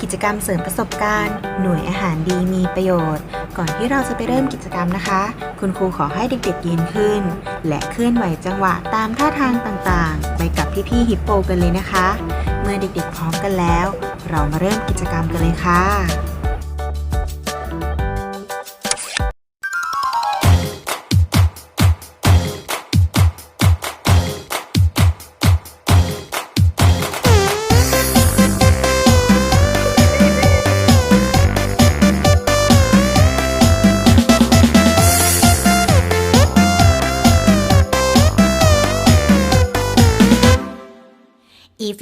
กิจกรรมเสริมประสบการณ์ หน่วยอาหารดีมีประโยชน์ ก่อนที่เราจะไปเริ่มกิจกรรมนะคะ คุณครูขอให้เด็กๆยืนขึ้น และเคลื่อนไหวจังหวะตามท่าทางต่างๆ ไปกับพี่ๆฮิปโปกันเลยนะคะ เมื่อเด็กๆพร้อมกันแล้ว เรามาเริ่มกิจกรรมกันเลยค่ะ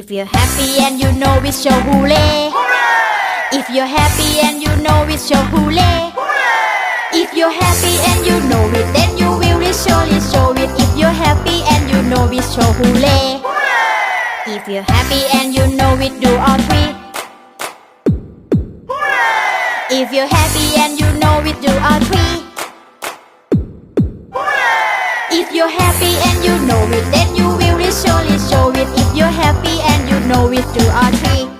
If you're happy and you know it, show hooray. If you're happy and you know it, show hooray. If you're happy and you know it, then you will surely show it. If you're happy and you know it, show hooray. If you're happy and you know it, do all three. If you're happy and you know it, do all three. If you're happy and you know it, then surely show it. If you're happy and you know it, do all three.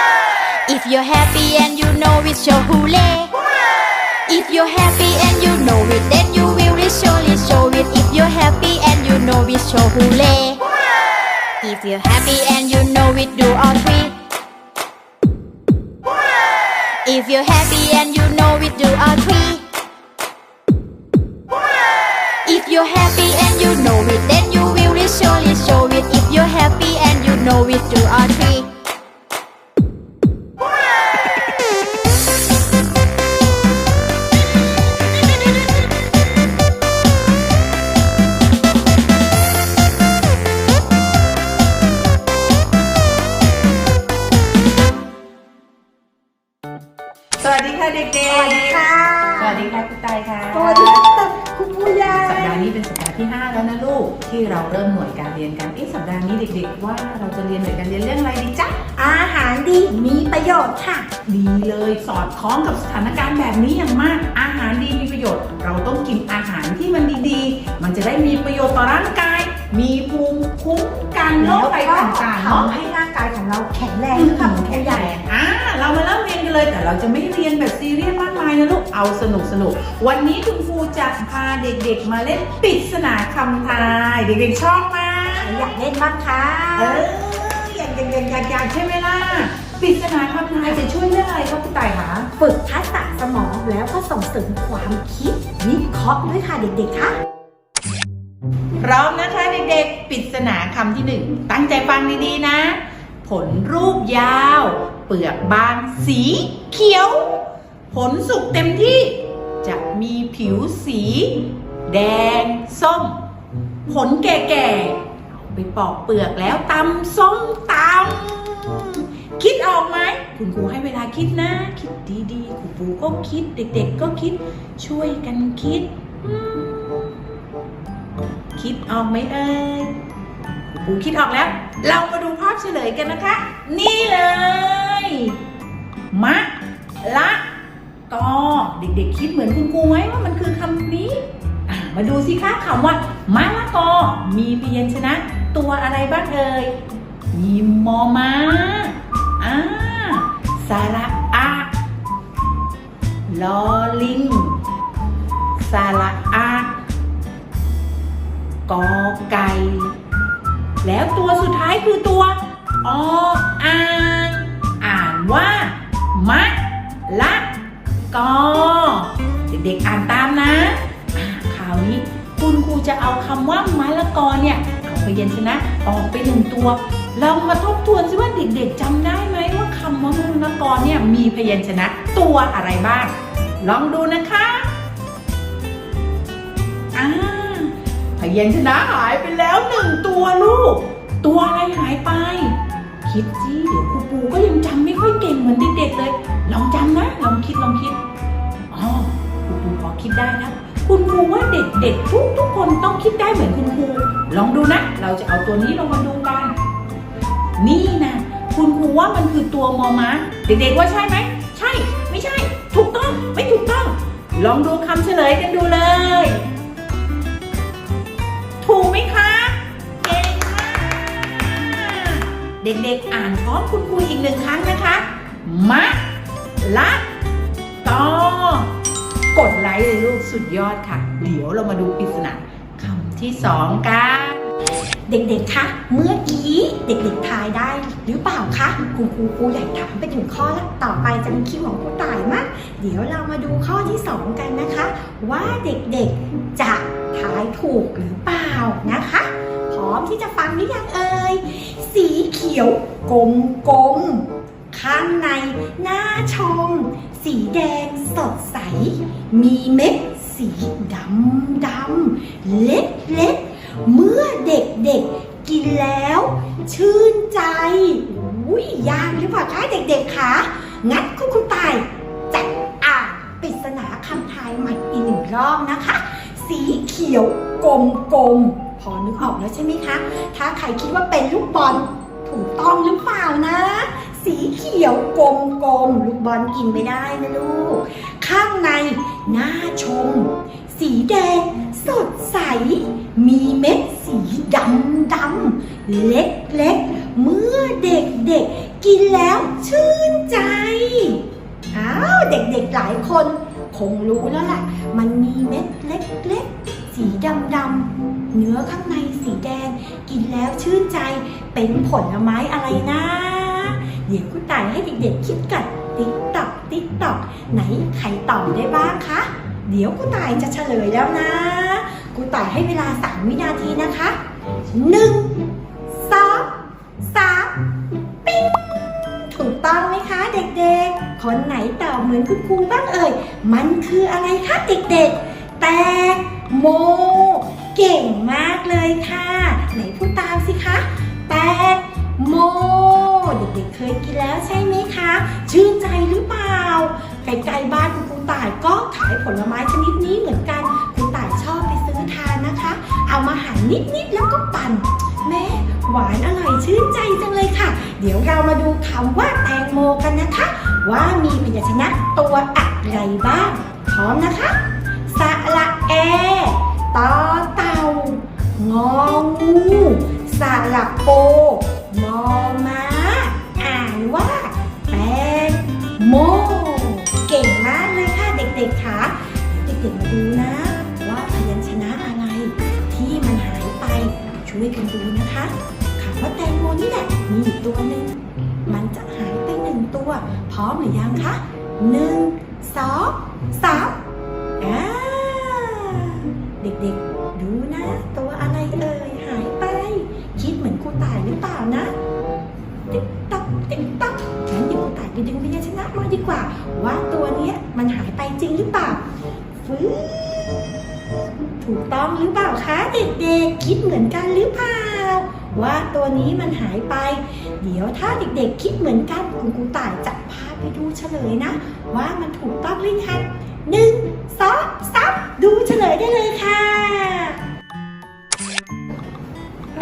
If you're happy and you know it, show hooray. If you're happy and you know it, then you will surely show it. If you're happy and you know it, show hooray. If you're happy and you know it, do all three. If you're happy and you know it, do all three. If you're happy and you know it, then you will surely show it. If you're happy and you know it, do all three. สวัสดีค่ะเด็กๆ สวัสดีค่ะ สวัสดีค่ะคุณตายค่ะ สวัสดีค่ะคุณผู้ใหญ่สัปดาห์นี้เป็นสัปดาห์ที่ 5 แล้วนะลูก ที่เราเริ่มหน่วยการเรียนกันเอ๊ะสัปดาห์นี้เด็กๆ ว่าเราจะเรียนหน่วยการเรียนเรื่องอะไรดีจ๊ะ อาหารดีมีประโยชน์ค่ะ ดีเลยสอดคล้องกับสถานการณ์แบบนี้อย่างมาก อาหารดีมีประโยชน์ เราต้องกินอาหารที่มันดีๆ มันจะได้มีประโยชน์ต่อร่างกาย มีภูมิคุ้มกันโรคภัยต่างๆเนาะทำให้ร่างกายของเราแข็งแรงด้วยค่ะคุณแข็ผู้งใหแรญ่งอ่าเรามาเริ่มเรียนกันเลย แต่เราจะไม่เรียนแบบซีเรียสมากมายนะลูก เอาสนุกสนุก วันนี้คุณครูจะพาเด็กๆ มาเล่นปริศนาคำทาย เด็กๆชอบไหมอยากเล่นบ้างคะเอออยากอยากอยากอยากอยากใช่ไหมล่ะปริศนาคำทายจะช่วยเรื่องอะไรครับคุณต่ายคะฝึกทักษะสมองแล้วก็ส่งเสริมความคิดวิเคราะห์ด้วยค่ะเด็กๆค่ะพร้อมนะคะเด็กๆปริศนาคำที่หนึ่งตั้งใจฟังดีๆนะ ผลรูปยาว เปลือกบางสีเขียว ผลสุกเต็มที่จะมีผิวสี แดงส้ม ผลแก่ๆเอาไปปอกเปลือกแล้วตำส้มตำคิดออกไหมคุณครูให้เวลาคิดนะ คิดดีๆคุณครูก็คิด เด็กๆก็คิดช่วยกันคิด คิดออกไหมเอ่ย ปูคิดออกแล้ว เรามาดูภาพเฉลยกันนะคะ นี่เลย มะ ละกอเด็กๆคิดเหมือนคุณครูไหมว่ามันคือคำนี้ มาดูสิคะคำว่ามะละกอ มีพยัญชนะ ตัวอะไรบ้างเอ่ยมีมอมาอ่าสระอะลอลิงสระ คือตัวออ่างอ่านว่ามะละกอเด็กๆอ่านตามนะอ่าคราวนี้คุณครูจะเอาคำว่ามะละกอเนี่ยเอาพยัญชนะออกไปหนึ่งตัวลองมาทบทวนซิว่าเด็กๆจำได้ไหมว่าคำว่ามะละกอเนี่ยมีพยัญชนะตัวอะไรบ้าง ลองดูนะคะอ่าพยัญชนะหายไปแล้วหนึ่งตัวลูก ตัวอะไรหายไป คิดสิเดี๋ยวครูปูก็ยังจำไม่ค่อยเก่งเหมือนเด็กๆเลย ลองจำนะ ลองคิดลองคิดอ๋อครูปูพอคิดได้แล้วคุณครูว่าเด็กๆทุกทุกๆคนต้องคิดได้เหมือนคุณครูลองดูนะ เราจะเอาตัวนี้ลงมาดูกันนี่นะคุณครูว่ามันคือตัวมอม้าเด็กๆว่าใช่ไหมใช่ ไม่ใช่ ถูกต้องไม่ถูกต้อง ลองดูคำเฉลยกันดูเลย เด็กๆอ่านพร้อมคุณครูอีกหนึ่งครั้งนะคะ มะ ละกอกดไลค์เลยลูกสุดยอดค่ะ เดี๋ยวเรามาดูปริศนาคำที่สองกันเด็กๆ คะ เมื่อกี้เด็กๆ ทายได้หรือเปล่าคะคุณครูครูใหญ่ถามไปถึงข้อแล้วต่อไปจะมีคิวของครูต่ายมากเดี๋ยวเรามาดูข้อที่สองกันนะคะ ว่าเด็กๆ จะทายถูกหรือเปล่านะคะ พร้อมที่จะฟังหรือยังเอ่ย สีเขียวกลมกลมๆ ข้างในหน้าชม สีแดงสดใส มีเม็ดสีดำดำเล็กเล็กๆเมื่อเด็กๆกกินแล้ว ชื่นใจอุ้ยยากหรือเปล่าคะเด็กๆคะงั้นคุณครูตายจะอ่านปริศนาคำทายใหม่อีกหนึ่งรอบนะคะ สีเขียวกลมกลมๆ พอนึกออกแล้วใช่ไหมคะ ถ้าใครคิดว่าเป็นลูกบอลถูกต้องหรือเปล่านะ สีเขียวกลมกลมๆลูกบอลกินไม่ได้นะลูก ข้างในหน้าชม สีแดงสดใส มีเม็ดสีดำดำเล็กเล็กๆเมื่อเด็กเด็กๆกินแล้วชื่นใจ อ้าวเด็กๆหลายคน คงรู้แล้วล่ะ มันมีเม็ดเล็กๆสีดำดำ เนื้อข้างในสีแดง กินแล้วชื่นใจเป็นผลไม้อะไรนะ เดี๋ยวคุณต่ายให้เด็กๆคิดกันติ๊กตอกติ๊กตอกไหนใครตอบได้บ้างคะ เดี๋ยวคุณต่ายจะเฉลยแล้วนะคุณต่ายให้เวลา 3 วินาทีนะคะหนึ่งสองสามปิ๊งถูกต้องไหมคะเด็กๆ คนไหนตอบเหมือนคุณครูบ้างเอ่ย มันคืออะไรคะเด็กๆ แตงโม เก่งมากเลยค่ะ ไหนพูดตามสิคะแตงโมเด็กๆเคยกินแล้วใช่ไหมคะ ชื่นใจหรือเปล่าไกลๆบ้านคุณครูต่ายก็ขายผลไม้ชนิดนี้เหมือนกันคุณต่ายชอบไปซื้อทานนะคะ เอามาหั่นนิดๆแล้วก็ปั่นแม่หวานอร่อยชื่นใจจังเลยค่ะ เดี๋ยวเรามาดูคำว่าแตงโมกันนะคะ ว่ามีพยัญชนะตัวอะไรบ้าง พร้อมนะคะสระแอ ต่อเต่างองูสระโปมอม้า อ่านว่าแตงโม เก่งมากเลยค่ะเด็กๆค่ะเด็กๆมาดูนะ ว่าพยัญชนะอะไร ที่มันหายไปช่วยกันดูนะคะคำว่าแตงโมนี่แหละมีอยู่ตัวหนึ่งมันจะหายไปหนึ่งตัว พร้อมหรือยังคะหนึ่งสองสามอ่า เด็กๆ ดูนะ ตัวอะไรเอ่ยหายไป คิดเหมือนครูต่ายหรือเปล่านะ ติ๊กตักติ๊กตักงั้นเดี๋ยวครูต่ายไปดึงพยัญชนะมาดีกว่า ว่าตัวเนี้ยมันหายไปจริงหรือเปล่าฟื้นถูกต้องหรือเปล่าคะเด็กๆ คิดเหมือนกันหรือเปล่า ว่าตัวนี้มันหายไป เดี๋ยวถ้าเด็กๆ คิดเหมือนกันคุณครูต่ายจะพาไปดูเฉลยนะ ว่ามันถูกต้องหรือยังหนึ่งสองสามดูเฉลยได้เลยค่ะ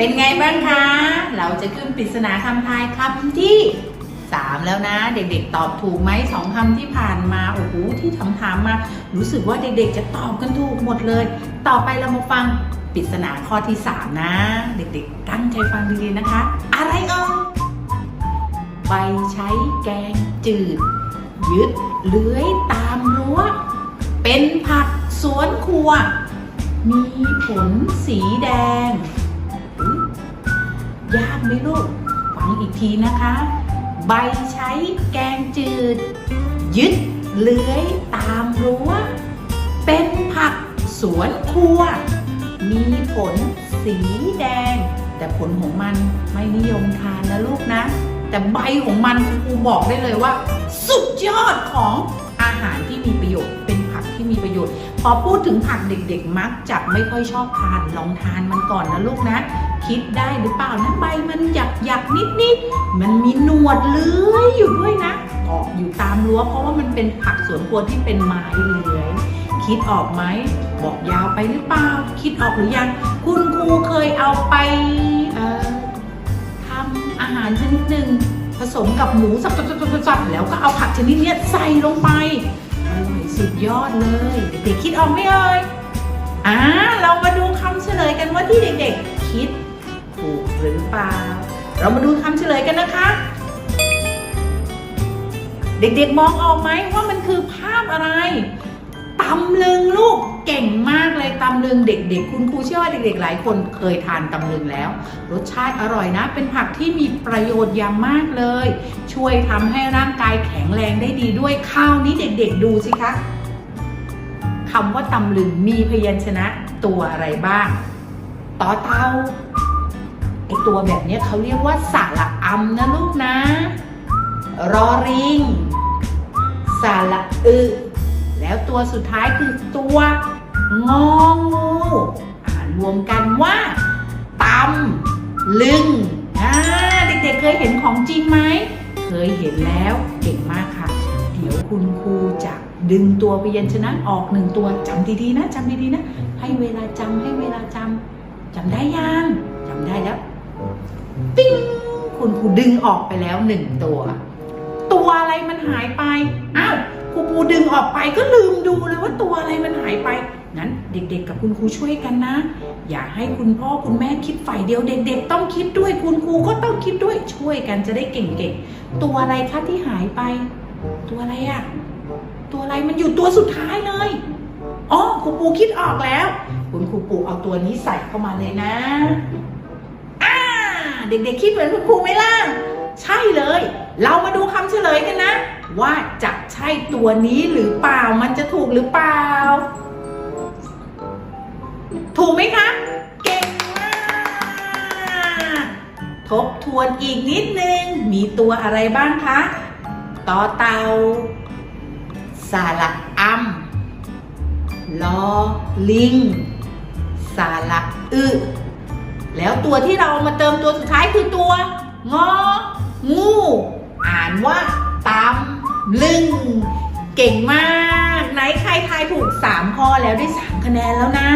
เป็นไงบ้างคะ เราจะขึ้นปริศนาคำทายคำที่สามแล้วนะ เด็กๆ ตอบถูกไหมสองคำที่ผ่านมา โอ้โห ที่ถามถามมา รู้สึกว่าเด็กๆ จะตอบกันถูกหมดเลย ต่อไปเรามาฟังปริศนาข้อที่สามนะ เด็กๆ ตั้งใจฟังดีๆ นะคะ อะไรเอ่ยใบใช้แกงจืด ยึดเลื้อยตามรั้ว เป็นผักสวนครัว มีผลสีแดง ยากไหมลูก ฟังอีกทีนะคะ ใบใช้แกงจืด ยึดเลื้อยตามรั้ว เป็นผักสวนครัว มีผลสีแดง แต่ผลของมันไม่นิยมทานนะลูกนะ แต่ใบของมันครูบอกได้เลยว่า สุดยอดของอาหารที่มีประโยชน์เป็นผักที่มีประโยชน์ พอพูดถึงผักเด็กๆ มักจะไม่ค่อยชอบทานลองทานมันก่อนนะลูกนะ คิดได้หรือเปล่านะใบมันหยักหยักนิดนิดมันมีหนวดเลื้อยอยู่ด้วยนะออกอยู่ตามรั้วเพราะว่ามันเป็นผักสวนครัวที่เป็นไม้เลื้อยคิดออกไหมบอกยาวไปหรือเปล่า คิดออกหรือยัง คุณครูเคยเอาไปทำอาหารชนิดหนึ่งผสมกับหมูสับๆๆๆแล้วก็เอาผักชนิดนี้ใส่ลงไปอร่อยสุดยอดเลย เด็กๆคิดออกไหมเอ่ยอ่าเรามาดูคำเฉลยกันว่าที่เด็กๆคิด หรือเปล่า เรามาดูคำเฉลยกันนะคะ เด็กๆมองออกไหมว่ามันคือภาพอะไรตำลึงลูกเก่งมากเลยตำลึงเด็กๆ คุณครูเชื่อว่าเด็กๆ หลายคนเคยทานตำลึงแล้ว รสชาติอร่อยนะ เป็นผักที่มีประโยชน์อย่างมากเลย ช่วยทำให้ร่างกายแข็งแรงได้ดีด้วยข้าวนี้เด็กๆ ดูสิคะคำว่าตำลึงมีพยัญชนะตัวอะไรบ้าง ต่อเตา ไอตัวแบบนี้เขาเรียกว่าสระอำนะลูกนะ รอริงสระอึแล้วตัวสุดท้ายคือตัวงองูรวมกันว่าตำลึงอ่าเด็กๆเคยเห็นของจริงไหม เคยเห็นแล้วเก่งมากค่ะ เดี๋ยวคุณครูจะดึงตัวพยัญชนะออกหนึ่งตัวจำดีๆนะจำดีๆนะ ให้เวลาจำให้เวลาจำจำได้ยังจำได้แล้ว ปิ้งคุณครูดึงออกไปแล้วหนึ่งตัว ตัวอะไรมันหายไปอ้าวครูปูดึงออกไปก็ลืมดูเลยว่าตัวอะไรมันหายไปงั้นเด็ก ๆ กับคุณครูช่วยกันนะ อย่าให้คุณพ่อคุณแม่คิดฝ่ายเดียวเด็ก ๆ ต้องคิดด้วยคุณครูก็ต้องคิดด้วยช่วยกันจะได้เก่งๆตัวอะไรคะที่หายไป ตัวอะไรอะตัวอะไรมันอยู่ตัวสุดท้ายเลยอ๋อครูปูคิดออกแล้ว คุณครูปูเอาตัวนี้ใส่เข้ามาเลยนะ เด็กๆคิดเหมือนคุณครูไหมล่ะ ใช่เลย เรามาดูคำเฉลยกันนะ ว่าจะใช่ตัวนี้หรือเปล่ามันจะถูกหรือเปล่า ถูกไหมคะ เก่งมากทบทวนอีกนิดนึง มีตัวอะไรบ้างคะต่อเตาสาระอำลอลิงสาระอึ แล้วตัวที่เราเอามาเติมตัวสุดท้ายคือตัว งอ งู อ่านว่าตำลึง เก่งมาก ไหนใครทายถูก 3 ข้อแล้วได้ 3 คะแนนแล้วนะ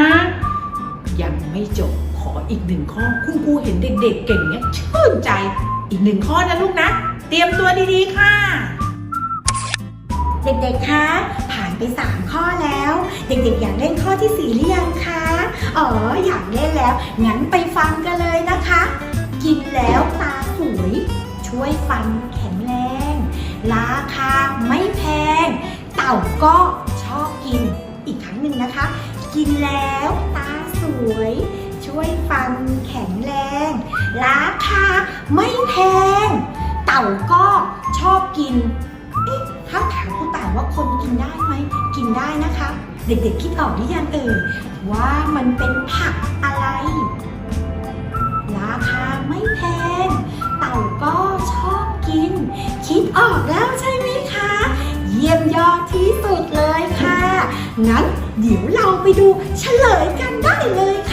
ยังไม่จบขออีกหนึ่งข้อ คุณครูเห็นเด็กๆ เก่งเนี้ยชื่นใจอีกหนึ่งข้อนะลูกนะ เตรียมตัวดีๆค่ะ เด็กๆ คะผ่า ไป3ข้อแล้ว เด็กๆ อยากเล่นข้อที่ 4 หรือยังคะ อ๋อ อยากเล่นแล้ว งั้นไปฟังกันเลยนะคะ กินแล้วตาสวย ช่วยฟันแข็งแรง ราคาไม่แพง เต่าก็ชอบกิน อีกครั้งหนึ่งนะคะ กินแล้วตาสวย ช่วยฟันแข็งแรง ราคาไม่แพง เต่าก็ชอบกินเอ๊ะ ว่าคนกินได้ไหม กินได้นะคะ เด็กๆคิดออกหรือยังเอ่ยว่ามันเป็นผักอะไร ราคาไม่แพง เต่าก็ชอบกิน คิดออกแล้วใช่ไหมคะ เยี่ยมยอดที่สุดเลยค่ะ งั้นเดี๋ยวเราไปดูเฉลยกันได้เลยค่ะ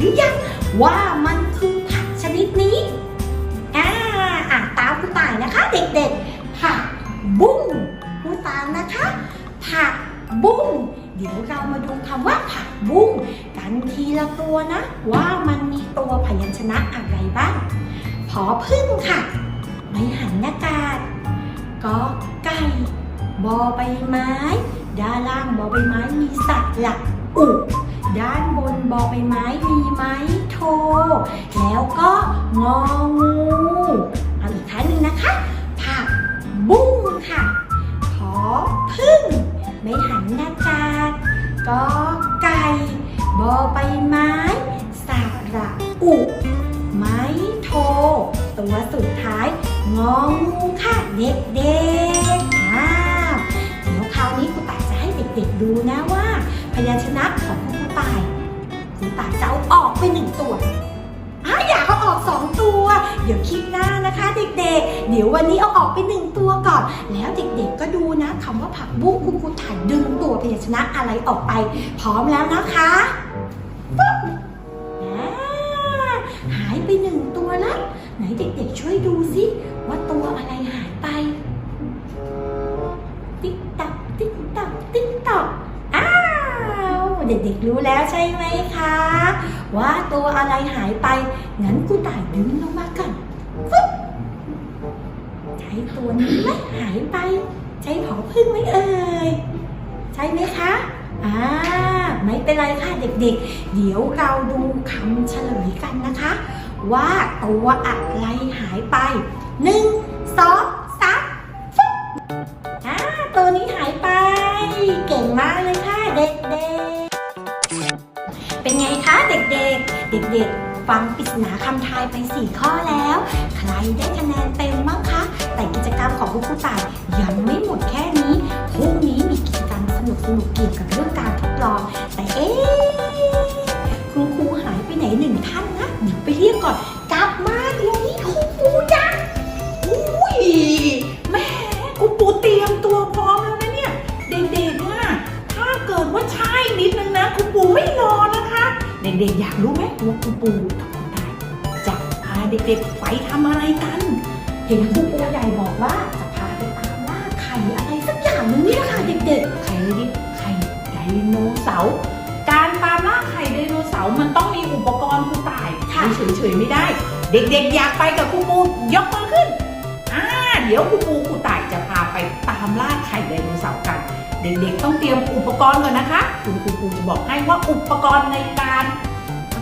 หรือยังว่ามันคือผักชนิดนี้อ่าอ่านตามครูต่ายนะคะ เด็กๆ ผักบุ้งครูตามนะคะ ผักบุ้งเดี๋ยวเรามาดูคำว่าผักบุ้งกันทีละตัวนะ ว่ามันมีตัวพยัญชนะอะไรบ้างพอพึ่งค่ะไม่หันอากาศก็ไก่บอใบไม้ ด้านล่างบอใบไม้มีสัตว์หลักอุ ด้านบนบอใบไม้มีไหมโท แล้วก็งองูเอาอีกครั้งหนึ่งนะคะ ผักบุ้งค่ะ ขอพึ่งไม่หันอากาศก็ไก่บอใบไม้สระอุไม้โท ตัวสุดท้าย งองูค่ะเด็กๆอ่าวเดี๋ยวคราวนี้ครูตาจะให้เด็กๆดูนะว่า พยัญชนะของ ต่ายครูต่ายจะเอาออกไปหนึ่งตัวอ่าอยากเอาออกสองตัว เดี๋ยวคลิปหน้านะคะเด็กๆ เดี๋ยววันนี้เอาออกไปหนึ่งตัวก่อน แล้วเด็กๆก็ดูนะคำว่าผักบุ้งคุณครูถ่ายดึงตัวพยัญชนะอะไรออกไป พร้อมแล้วนะคะปุ๊บหายไปหนึ่งตัวแล้วไหนเด็กๆช่วยดูสิว่าตัวอะไรหายไป ติ๊กตักติ๊กตักติ๊ก เด็กๆรู้แล้วใช่ไหมคะ ว่าตัวอะไรหายไป งั้นกูต่ายดึงลงมาก่อนฟึ๊บใช้ตัวนี้ไหมหายไป ใช้ผอพึ่งไหมเอ่ย ใช่ไหมคะอ่าไม่เป็นไรค่ะเด็กๆเดี๋ยวเราดูคำเฉลยกันนะคะ ว่าตัวอะไรหายไปหนึ่งสองสามฟึ๊บอ่าตัวนี้หายไป เก่งมากเลยค่ะเด็กๆ เป็นไงคะเด็กๆ เด็กๆ ฟังปริศนาคำทายไป 4 ข้อแล้ว ใครได้คะแนนเต็มบ้างคะ แต่กิจกรรมของคุณครูต่ายยังไม่หมดแค่นี้พรุ่งนี้มีกิจกรรมสนุกสนุกเกี่ยวกับเรื่องการทดลอง แต่เอ๊ะคุณครูหายไปไหนหนึ่งท่านนะเดี๋ยวไปเรียกก่อน ด็กๆอยากรู้ไหมว่าคุณปูกับคุณตายจะพาเด็กๆไปทำอะไรกัน เห็นครูปูใหญ่บอกว่าจะพาไปตามล่าไข่อะไรสักอย่างหนึงเนี่ยค่ะเด็กไข่ดิไข่ไดโนเสาร์การตามล่าไข่ไดโนเสาร์มันต้องมีอุปกรณ์คุณตายไปเฉยๆไม่ได้ เด็กๆ อยากไปกับครูปูยกมือขึ้นอ่าเดี๋ยวครูปูครูต่ายจะพาไปตามล่าไข่ไดโนเสาร์กันเด็กๆ ต้องเตรียมอุปกรณ์ก่อนนะคะ คุณครูปูจะบอกให้ว่าอุปกรณ์ในการ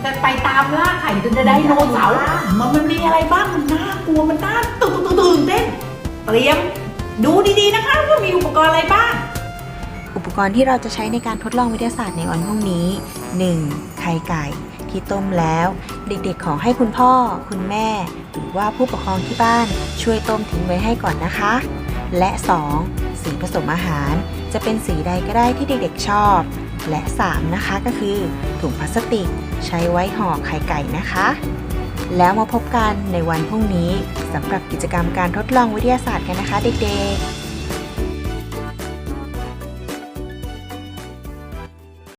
จะไปตามล่าไข่ได้โนเสาร์มันมันมีอะไรบ้างมันน่ากลัวมันน่าตื่นตื่นตื่นเต้นเตรียมดูดีๆนะคะว่ามีอุปกรณ์อะไรบ้าง อุปกรณ์ที่เราจะใช้ในการทดลองวิทยาศาสตร์ในวันพรุ่งนี้ 1. ไข่ไก่ที่ต้มแล้ว เด็กๆขอให้คุณพ่อ คุณแม่ หรือว่าผู้ปกครองที่บ้านช่วยต้มทิ้งไว้ให้ก่อนนะคะ และ 2. สีผสมอาหาร จะเป็นสีใดก็ได้ที่เด็กๆชอบ และ 3. นะคะก็คือถุงพลาสติก ใช้ไว้ห่อไข่ไก่นะคะ แล้วมาพบกันในวันพรุ่งนี้สำหรับกิจกรรมการทดลองวิทยาศาสตร์กันนะคะเด็กๆ